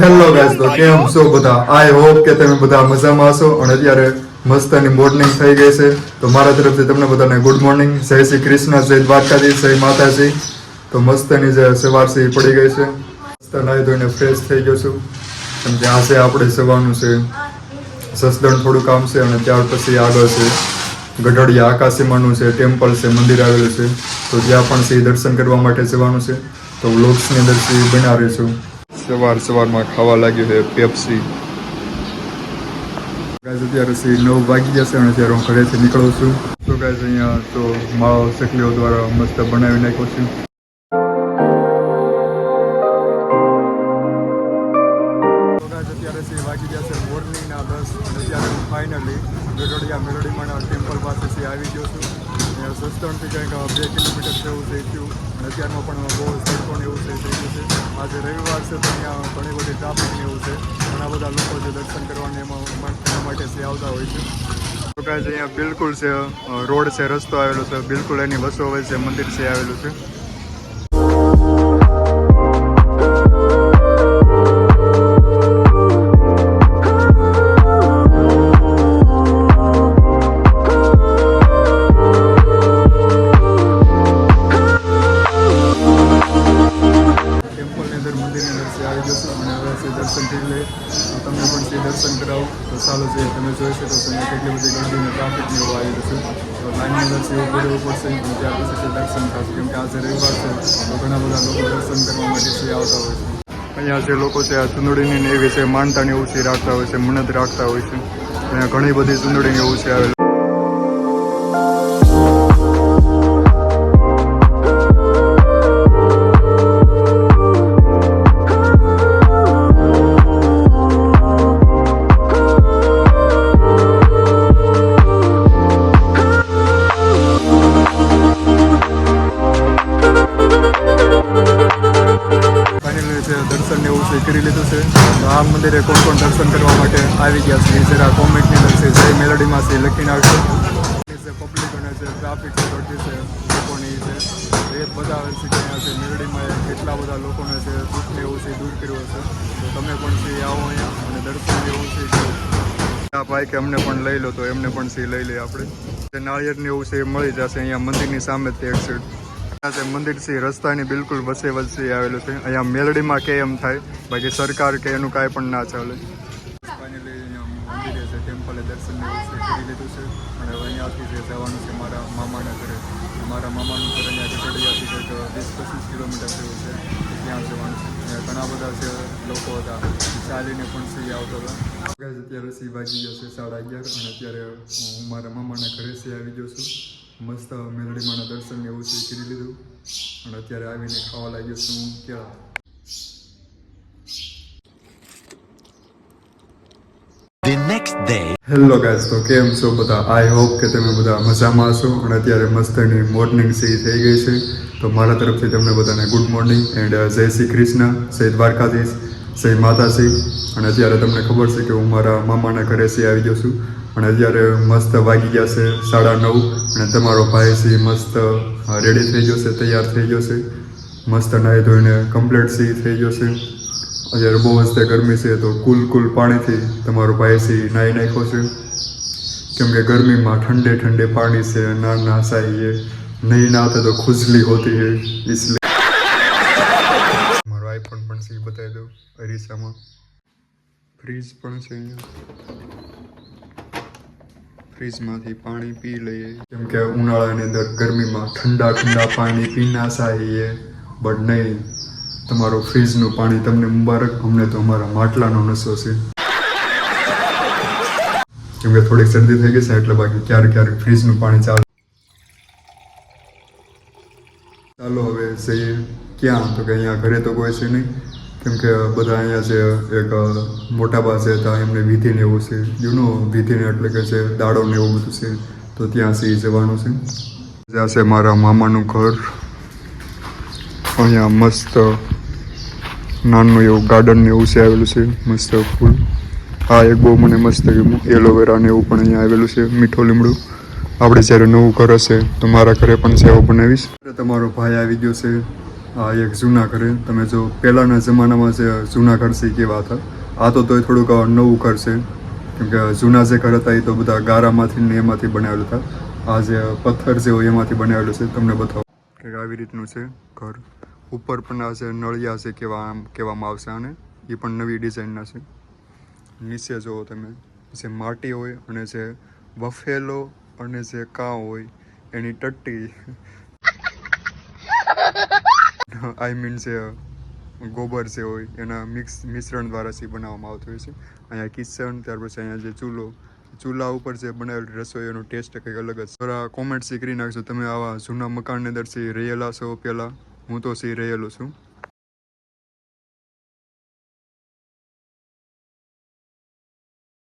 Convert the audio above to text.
Hello guys તો કેમ છો બધા? આઈ હોપ કે તમે બધા મજામાં હશો અને અત્યારે મસ્તની મોર્નિંગ થઈ ગઈ છે. તો મારા તરફથી તમને બધાને ગુડ મોર્નિંગ જય શ્રી કૃષ્ણ, જય દ્વારકાજી જય માતાજી. તો મસ્તની જે સવાર એ પડી ગઈ છે. મસ્ત નાહી ધોઈને ફ્રેશ થઈ ગયો છું. કેમ કે છે આપણે જવાનું છે. સસદણ થોડું કામ છે અને ત્યાર પછી આગળ છે. ગઢડિયા આકાશીમાનું છે ટેમ્પલ છે, મંદિર આવેલું છે. તો ત્યાં પણ છે દર્શન કરવા માટે જવાનું છે. તો વ્લોગ્સની અંદર બનાવી છું સવાર સવારમાં ખાવા લાગ્યું છે પેપ્સી ગાઈઝ અત્યારે સી નવ વાગી જશે અને ત્યારે હું ઘરેથી નીકળું છું. તો ગાઈઝ અહીંયા તો માવો ચકલીઓ દ્વારા મસ્ત બનાવી નાખ્યો છું. અત્યારે છે વાગી છે મોર્નિંગના દસ અને અત્યારે હું ફાઇનલી ગઢડિયા મેલડીમાના ટેમ્પલ પાસે છે આવી ગયો છું. અહીંયા સસ્તણથી કંઈક બે કિલોમીટર જેવું થઈ ગયું. અને અત્યારમાં પણ બહુ સડકો એવું થઈ ગયું છે. આજે રવિવાર છે તો અહીંયા ઘણી બધી ટ્રાફિક એવું છે. ઘણા બધા લોકો જે દર્શન કરવાને એમાં માટે જે આવતા હોય છે. તો કાંઈ અહીંયા બિલકુલ છે રોડ છે, રસ્તો આવેલો છે. બિલકુલ એની વસો વચ્ચે મંદિર છે, આવેલું છે. દર્શન કરી લે. તો તમને પણ છે દર્શન કરાવો. તો ચાલો છે તમે જોઈ શકો છો અહીંયા કેટલી બધી ગરદી અને ટ્રાફિક ને એવું આવી જશે તો લાઈનની અંદર છે એવું ભરવું પડશે ત્યાર પછી છે દર્શન થશે. કેમ કે આજે રવિવાર છે, તો ઘણા બધા લોકો દર્શન કરવા માટે છે આવતા હોય છે. અહીંયા જે લોકો છે, આ ચુંદડીની ને એવી છે માનતાની એવું છે, રાખતા હોય છે મન્નત રાખતા હોય છે. અહીંયા ઘણી બધી ચુંદડીની એવું છે આવેલું. આ મંદિરે કોણ કોણ દર્શન કરવા માટે આવી ગયા છે જરા કોમેન્ટની અંદર છે, જય મેલોડીમાં છે, લખી નાખશે છે પબ્લિક અને છે ટ્રાફિક છે રોડની છે, લોકોની છે, એ બતાવે છે અહીંયા છે, મેલોડીમાં કેટલા બધા લોકોને છે, દુઃખ લેવું છે, દૂર કર્યું છે તો તમે પણ છે, આવો અહીંયા અને દર્શન લેવું છે આ ભાઈ કે અમને પણ લઈ લો, તો એમને પણ સી લઈ લઈએ આપણે. જે નાળિયેર એવું છે, એ મળી જશે અહીંયા મંદિરની સામે તે એક આ છે મંદિર છે, રસ્તાની બિલકુલ વસે વસે આવેલું છે. અહીંયા મેલડીમાં કે એમ થાય, બાકી સરકાર કે એનું કાંઈ પણ ના ચાલે. છે ટેમ્પલે દર્શન કરી લીધું છે. અને અહીંયાથી જે જવાનું છે મારા મામાના ઘરે મારા મામાનું ઘર વીસ પચીસ કિલોમીટર જેવું છે ત્યાં જવાનું છે. ઘણા બધા છે લોકો હતા ચાલીને પણ સી આવતા હતા. અત્યારે સી વાગી ગયો છે, સાડા અગિયાર, અને અત્યારે હું મારા મામાના ઘરે સી આવી ગયો છું. મસ્ત મેલડીમાંના દર્શન એવું છે કરી લીધું. અને અત્યારે આવીને ખાવા લાગ્યો છું હું day. હેલો ગાઈઝ તો કેમ છો બધા? આઈ હોપ કે તમે બધા મજામાં હશો અને અત્યારે મસ્તની મોર્નિંગ સી થઈ ગઈ છે. તો મારા તરફથી તમને બધાને ગુડ મોર્નિંગ એન્ડ જય શ્રી કૃષ્ણ જય દ્વારકાધીશ જય માતાશ્રી અને અત્યારે તમને ખબર છે કે હું મારા મામાના ઘરે સી આવી ગયો છું. પણ અત્યારે મસ્ત વાગી ગયા છે સાડા નવ અને તમારો ભાઈ છે મસ્ત રેડી થઈ ગયો છે, તૈયાર થઈ ગયો છે. મસ્ત નાહી ધોઈને કમ્પ્લીટ સી થઈ ગયો છે. અત્યારે બહુ વસ્તે ગરમી છે તો કુલ કુલ પાણીથી તમારો ભાઈ સી નાહી નાખ્યો છે. કેમકે ગરમીમાં ઠંડે ઠંડે પાણી છે, ના ના સાહીએ નહીં નાતે તો ખુજલી હોતી હે એટલે. મારો આઈફોન પણ સી બતાવી દઉં, અરીસામાં. ફ્રીજ પણ છે અહીંયા. ફ્રીજમાંથી પાણી પી લઈએ. જેમ કે ઉનાળાની અંદર ગરમીમાં ઠંડા ઠંડા પાણી પી ના સાહીએ. બટ નહીં, તમારું ફ્રીજનું પાણી તમને મુબારક, અમને તો અમારા માટલાનો નશો છે. કેમ કે થોડીક શરદી થઈ ગઈ છે, એટલે બાકી ક્યારેક ક્યારેક ફ્રીજનું પાણી ચાલે. ચાલો હવે જઈએ ક્યાં? તો કે અહીંયા ઘરે તો કોઈ છે નહીં. કેમ કે બધા અહીંયા છે એક મોટા બા છે, ત્યાં એમને વિધિને એવું છે. યુનો વિધિ ને એટલે કે છે દાડો ને એવું બધું છે. તો ત્યાં સી જવાનું છે. જ્યાં છે મારા મામાનું ઘર. અહીંયા મસ્ત નાનું એવું ગાર્ડન ને એવું છે આવેલું છે. મસ્ત ફૂલ. આ એક બહુ મને મસ્ત ગમ્યું એલોવેરા ને એવું પણ અહીંયા આવેલું છે, મીઠો લીમડું. આપણે જ્યારે નવું ઘર હશે તો મારા ઘરે પણ સેવો બનાવીશ. તમારો ભાઈ આવી ગયો છે. આ એક જૂના ઘર તમે જો પહેલાંના જમાનામાં જે જૂના ઘર છે કેવા હતા, આ તો તોય થોડુંક નવું ઘર છે. કેમ કે જૂના જે ઘર હતા એ તો બધા ગારામાંથી ને એમાંથી બનાવેલા હતા. આ જે પથ્થર જે હોય એમાંથી બનાવેલું છે, તમને બતાવો. કે આવી રીતનું છે ઘર. ઉપર પણ આ જે નળિયા છે કેવા આમ કહેવામાં આવશે આને, એ પણ નવી ડિઝાઇનના છે. નીચે જુઓ તમે, જે માટી હોય અને જે બફેલો અને જે કાં હોય, એની ટટ્ટી આઈ મીન જે ગોબર જે હોય, એના મિક્સ, મિશ્રણ દ્વારા જે બનાવવામાં આવતું હોય છે. અહીંયા કિચન ત્યાર પછી અહીંયા જે ચૂલો, ચૂલા ઉપર જે બનાવેલી રસોઈ, એનો ટેસ્ટ કંઈક અલગ જ થોડા કોમેન્ટ કરી નાખજો, તમે આવા જૂના મકાનની અંદર સી રહેલા છો પહેલાં હું તો સી રહેલો છું.